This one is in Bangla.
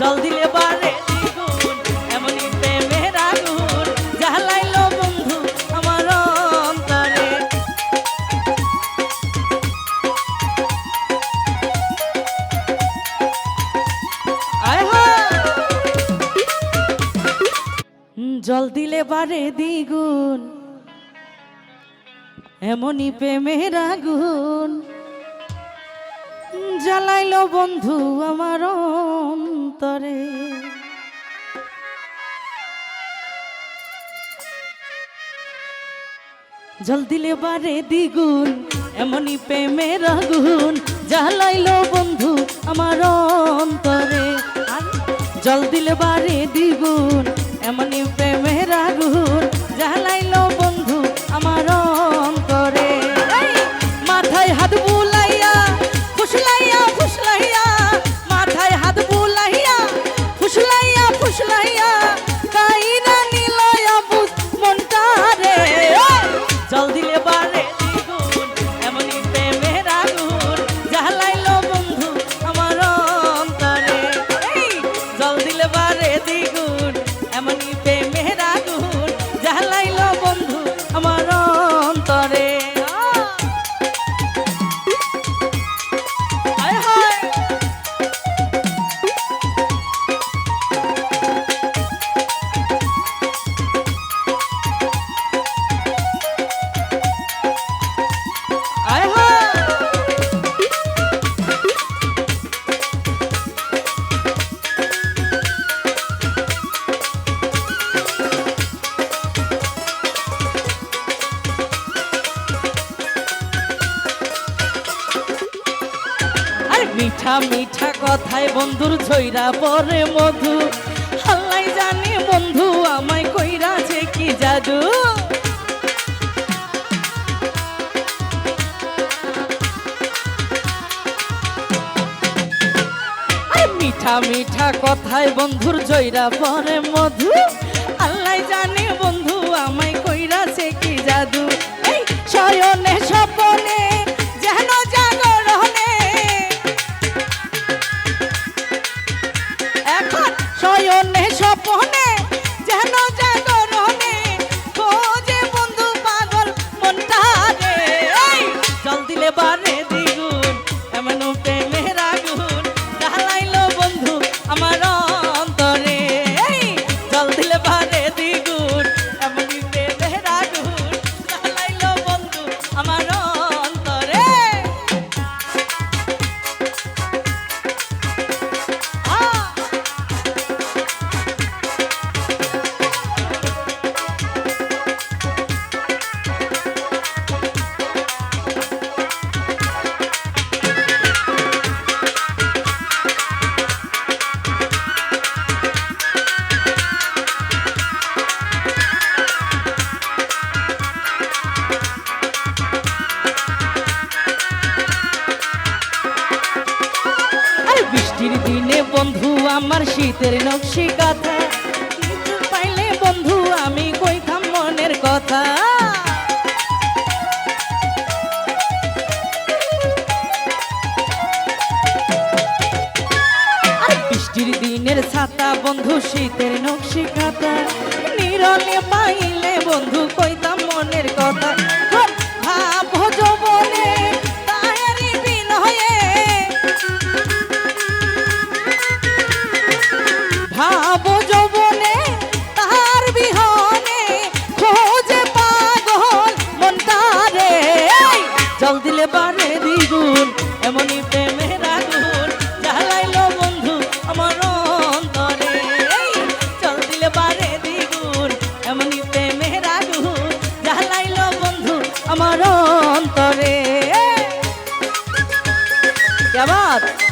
জল দিলে বারে দ্বিগুণ, এমনই প্রেমের আগুন জ্বালাইলো বন্ধু আমার অন্তরে। জল দিলে বারে দ্বিগুণ, এমনই প্রেমের আগুন জ্বালাইলো বন্ধু আমার অন্তরে। জল দিলে বারে দ্বিগুণ, এমনই প্রেমের আগুন জ্বালাইলো বন্ধু আমার অন্তরে। জল দিলে বারে দ্বিগুণ, এমনই মিঠা মিঠা কথায় বন্ধুর ঝইরা পরে মধু। হাল্লাই জানি বন্ধু, আমায় কইরাছে কি জাদু। মিঠা মিঠা কথায় বন্ধুর জয়রা পরে মধু। আল্লাহ জানে বন্ধু এখন শয়নে স্বপনে বৃষ্টির দিনে বন্ধু, আমার শীতের নকশি কথা। পাইলে বন্ধু, আমি কইতাম মনের কথা। বৃষ্টির দিনের ছাতা, বন্ধু, শীতের নকশি খাতা। নিরলে পাইলে বন্ধু, কইতাম মনের কথা। 컷!